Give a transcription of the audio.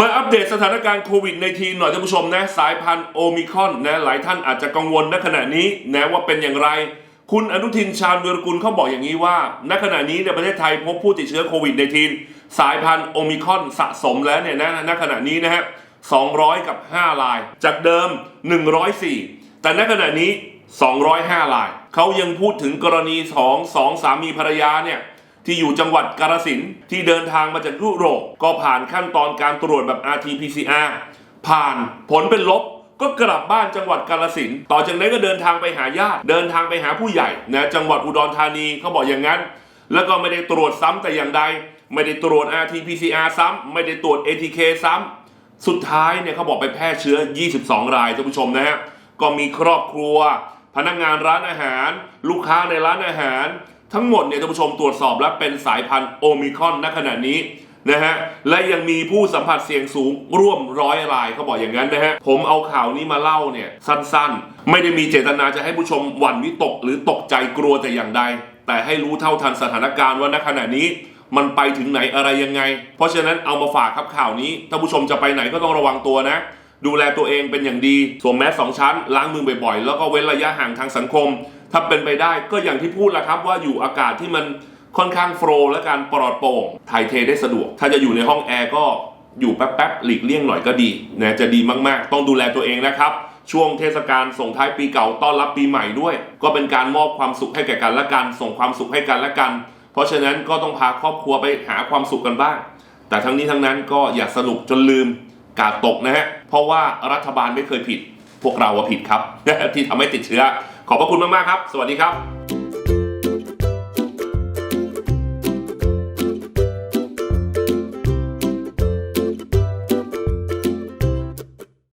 มาอัปเดตสถานการณ์โควิด -19 หน่อยท่านผู้ชมนะ สายพันธุ์โอมิคอนนะหลายท่านอาจจะกังวลณขณะนี้นะว่าเป็นอย่างไร คุณอนุทินชาญวีรกุลเขาบอกอย่างนี้ว่า ณขณะนี้ในประเทศไทยพบผู้ติดเชื้อโควิด -19 สายพันธุ์โอมิคอนสะสมแล้วเนี่ยนะณขณะนี้นะฮะ200 กับ 5 ลาย จากเดิม 104 แต่ณขณะนี้ 205 ลาย เขายังพูดถึงกรณีของสองสามีภรรยาเนี่ย ที่อยู่จังหวัดกาฬสินที่เดินทางมาจากยุโรปก็ผ่านขั้นตอนการตรวจแบบ RT-PCR ผ่านผลเป็นลบก็กลับบ้านจังหวัดกาฬสิน ต่อจากนั้นก็เดินทางไปหาญาติ เดินทางไปหาผู้ใหญ่นะจังหวัดอุดรธานีเขาบอกอย่างนั้น แล้วก็ไม่ได้ตรวจซ้ำแต่อย่างใด ไม่ได้ตรวจ RT-PCR ซ้ำไม่ได้ตรวจ ATK ซ้ำสุดท้ายเนี่ยเขาบอกไปแพร่เชื้อ 22 รายท่านผู้ชมนะฮะ ก็มีครอบครัว พนักงานร้านอาหาร ลูกค้าในร้านอาหาร ทั้งหมดเนี่ยท่านผู้ชมตรวจสอบแล้วเป็นสายพันธุ์โอมิคอนณขณะนี้นะฮะและยังมีผู้สัมผัสเสี่ยงสูงร่วมร้อยรายเขาบอกอย่างนั้นนะฮะผมเอาข่าวนี้มาเล่าเนี่ยสั้นๆ ไม่ได้มีเจตนาจะให้ผู้ชมหวั่นวิตกหรือตกใจกลัวแต่อย่างใด แต่ให้รู้เท่าทันสถานการณ์ว่าณขณะนี้ มันไปถึงไหนอะไรยังไง เพราะฉะนั้นเอามาฝากครับข่าวนี้ถ้าผู้ชมจะไปไหนก็ต้องระวังตัวนะ ดูแลตัวเองเป็นอย่างดีสวมแมสสองชั้นล้างมือบ่อยๆ แล้วก็เว้นระยะห่างทางสังคม ถ้าเป็นไปได้ก็อย่างที่พูดแหละครับว่าอยู่อากาศที่มันค่อนข้างโฟล์และการปลอดโปร่งถ่ายเทได้สะดวก ถ้าจะอยู่ในห้องแอร์ก็อยู่แป๊บๆหลีกเลี่ยงหน่อยก็ดีนะจะดีมากๆ ต้องดูแลตัวเองนะครับ ช่วงเทศกาลส่งท้ายปีเก่าต้อนรับปีใหม่ด้วย ก็เป็นการมอบความสุขให้แก่กันและกันส่งความสุขให้กันและกัน เพราะฉะนั้นก็ต้องพาครอบครัวไปหาความสุขกันบ้าง แต่ทั้งนี้ทั้งนั้นก็อย่าสนุกจนลืมกาดตกนะฮะเพราะว่ารัฐบาลไม่เคยผิด พวกเราผิดครับที่ทำให้ติดเชื้อ ขอบพระคุณมากๆครับ สวัสดีครับ